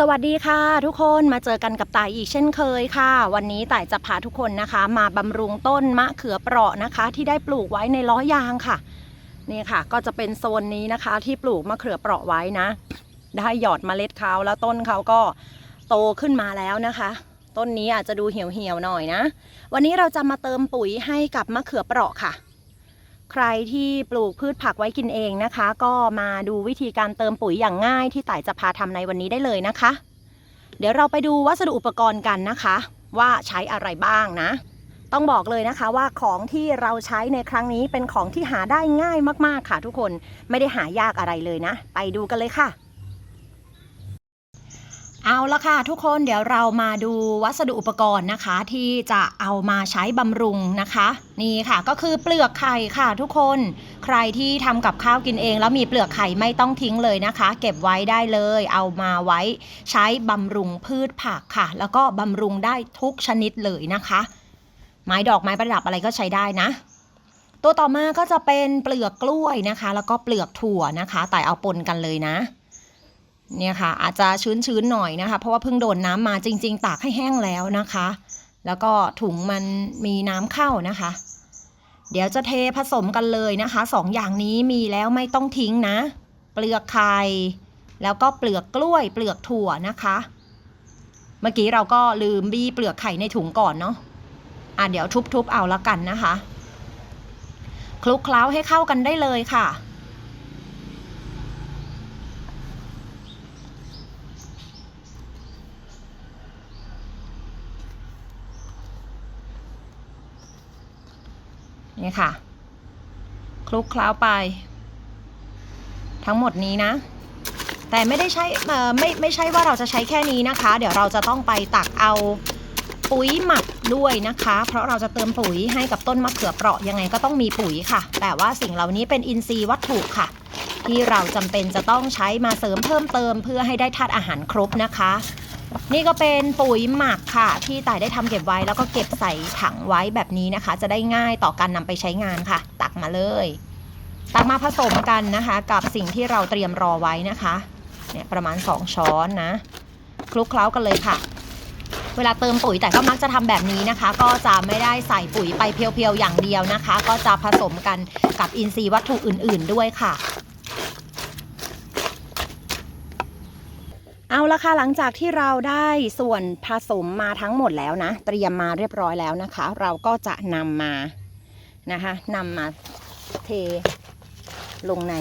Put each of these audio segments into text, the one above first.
สวัสดีค่ะ ทุกคนมาเจอกันกับต่ายอีกเช่นเคยค่ะ วันนี้ต่ายจะพาทุกคนนะคะ มาบำรุงต้นมะเขือเปราะนะคะ ที่ได้ปลูกไว้ในล้อยางค่ะนี่ค่ะ ก็จะเป็นโซนนี้นะคะ ที่ปลูกมะเขือเปราะไว้นะ ได้หยอดเมล็ดเขาแล้วต้นเขาก็โตขึ้นมาแล้วนะคะ ต้นนี้อาจจะดูเหี่ยวๆหน่อยนะ วันนี้เราจะมาเติมปุ๋ยให้กับมะเขือเปราะค่ะ ใครที่ปลูกพืชผักไว้กินเองนะคะ ก็มาดูวิธีการเติมปุ๋ยอย่างง่ายที่ต่ายจะพาทำในวันนี้ได้เลยนะคะ เดี๋ยวเราไปดูวัสดุอุปกรณ์กันนะคะ ว่าใช้อะไรบ้างนะ ต้องบอกเลยนะคะว่าของที่เราใช้ในครั้งนี้เป็นของที่หาได้ง่ายมากๆค่ะทุกคนไม่ได้หายากอะไรเลยนะ ไปดูกันเลยค่ะ เอาละค่ะทุกคนเดี๋ยวเรามาดูวัสดุอุปกรณ์นะคะ ที่จะเอามาใช้บำรุงนะคะ นี่ค่ะก็คือเปลือกไข่ค่ะทุกคนใครที่ทำกับข้าวกินเอง แล้วมีเปลือกไข่ไม่ต้องทิ้งเลยนะคะ เก็บไว้ได้เลย เอามาไว้ใช้บำรุงพืชผักค่ะ แล้วก็บำรุงได้ทุกชนิดเลยนะคะ ไม้ดอกไม้ประดับอะไรก็ใช้ได้นะ ตัวต่อมาก็จะเป็นเปลือกกล้วยนะคะ แล้วก็เปลือกถั่วนะคะ แต่เอาปนกันเลยนะ เนี่ยค่ะ อาจจะชื้นๆหน่อยนะคะ เพราะว่าเพิ่งโดนน้ำมาจริง ๆ ตากให้แห้งแล้วนะคะ แล้วก็ถุงมันมีน้ำเข้านะคะ เดี๋ยวจะเทผสมกันเลยนะคะสองอย่างนี้มีแล้วไม่ต้องทิ้งนะ เปลือกไข่แล้วก็เปลือกกล้วย เปลือกถั่วนะคะ เมื่อกี้เราก็ลืมบี้เปลือกไข่ในถุงก่อนเนาะอะเดี๋ยวทุบๆเอาละกันนะคะคลุกเคล้าให้เข้ากันได้เลยค่ะ นี่ค่ะ คลุกเคล้าไป ทั้งหมดนี้นะ แต่ไม่ได้ใช้ไม่ไม่ใช่ว่าเราจะใช้แค่นี้นะคะ เดี๋ยวเราจะต้องไปตักเอาปุ๋ยหมักด้วยนะคะ เพราะเราจะเติมปุ๋ยให้กับต้นมะเขือเปราะยังไงก็ต้องมีปุ๋ยค่ะ แต่ว่าสิ่งเหล่านี้เป็นอินทรีย์วัตถุค่ะ ที่เราจำเป็นจะต้องใช้มาเสริมเพิ่มเติม เพื่อให้ได้ธาตุอาหารครบนะคะ นี่ก็เป็นปุ๋ยหมักค่ะ ที่ต่ายได้ทำเก็บไว้ แล้วก็เก็บใส่ถังไว้แบบนี้นะคะ จะได้ง่ายต่อการนำไปใช้งานค่ะ ตักมาเลย ตักมาผสมกันนะคะ กับสิ่งที่เราเตรียมรอไว้นะคะเนี่ยประมาณ 2 ช้อนนะคลุกเคล้ากันเลยค่ะ เวลาเติมปุ๋ยแต่ก็มักจะทำแบบนี้นะคะ ก็จะไม่ได้ใส่ปุ๋ยไปเพียวๆอย่างเดียวนะคะ ก็จะผสมกันกับอินทรีย์วัตถุอื่น ๆ ด้วยค่ะ เอาละค่ะหลังจากที่เราได้ส่วนผสมมาทั้งหมดแล้วนะ เตรียมมาเรียบร้อยแล้วนะคะ เราก็จะนำมานะคะนำมาเทลงใน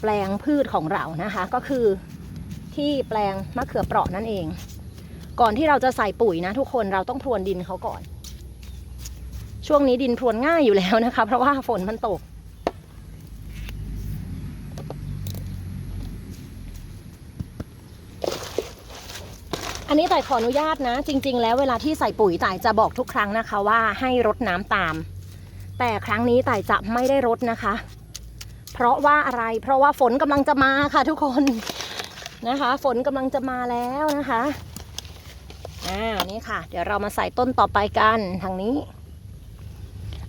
แปลงพืชของเรานะคะ ก็คือที่แปลงมะเขือเปราะนั่นเอง ก่อนที่เราจะใส่ปุ๋ยนะ ทุกคนเราต้องพรวนดินเขาก่อน ช่วงนี้ดินพรวนง่ายอยู่แล้วนะคะ เพราะว่าฝนมันตก อันนี้ต่ขออนุญาตนะ จริง ๆ แล้วเวลาที่ใส่ปุ๋ยต่จะบอกทุกครั้งนะคะว่าให้รดน้ำตาม แต่ครั้งนี้ต่จะไม่ได้รดนะคะ เพราะว่าอะไรเพราะว่าฝนกำลังจะมาค่ะทุกคนนะคะ ฝนกำลังจะมาแล้วนะคะอ่านี่ค่ะ เดี๋ยวเรามาใส่ต้นต่อไปกันทางนี้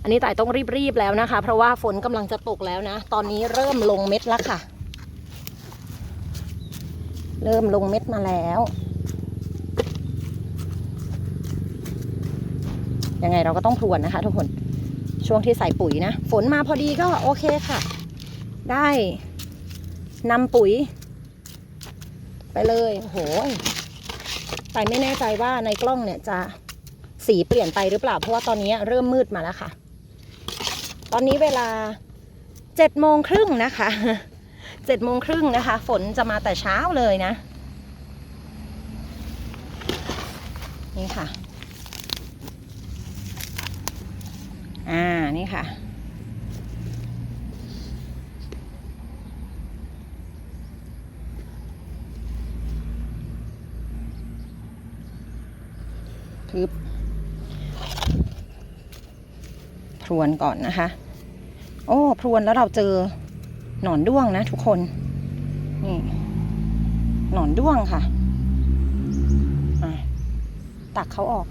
อันนี้ต่ต้องรีบๆแล้วนะคะ เพราะว่าฝนกำลังจะตกแล้วนะ ตอนนี้เริ่มลงเม็ดแล้วค่ะ เริ่มลงเม็ดมาแล้ว ยังไงเราก็ต้องพรวนนะคะทุกคนช่วงที่ใส่ปุ๋ยนะ ฝนมาพอดีก็โอเคค่ะ ได้นำปุ๋ย ไปเลยโอ้โหแต่ไม่แน่ใจว่าในกล้องเนี่ยจะสีเปลี่ยนไปหรือเปล่า เพราะว่าตอนนี้เริ่มมืดมาแล้วค่ะ ตอนนี้เวลาเจ็ดโมงครึ่งนะคะเจ็ดโมงครึ่งนะคะ ฝนจะมาแต่เช้าเลยนะ นี่ค่ะ อ่า นี่ค่ะทึบพรวนก่อนนะคะ โอ้ พรวนแล้วเราเจอหนอนด้วงนะทุกคน นี่ หนอนด้วงค่ะอะตักเขาออก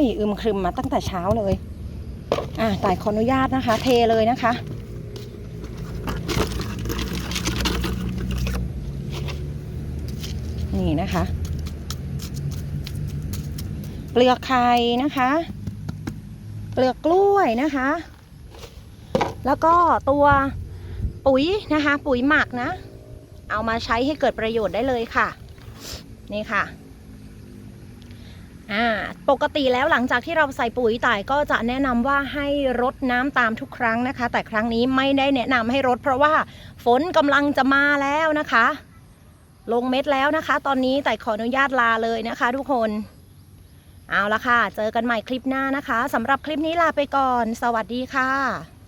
ยอึมครึมมาตั้งแต่เช้าเลย อะต่ายขออนุญาตนะคะ เทเลยนะคะ นี่นะคะ เปลือกไข่นะคะ เปลือกกล้วยนะคะ แล้วก็ตัวปุ๋ยนะคะ ปุ๋ยหมักนะ เอามาใช้ให้เกิดประโยชน์ได้เลยค่ะ นี่ค่ะ อ่าปกติแล้วหลังจากที่เราใส่ปุ๋ยต่ายก็จะแนะนำว่าให้รดน้ำตามทุกครั้งนะคะ แต่ครั้งนี้ไม่ได้แนะนำให้รดเพราะว่าฝนกำลังจะมาแล้วนะคะ ลงเม็ดแล้วนะคะ ตอนนี้แต่ขออนุญาตลาเลยนะคะ ทุกคน เอาละค่ะ เจอกันใหม่คลิปหน้านะคะสำหรับคลิปนี้ลาไปก่อน สวัสดีค่ะ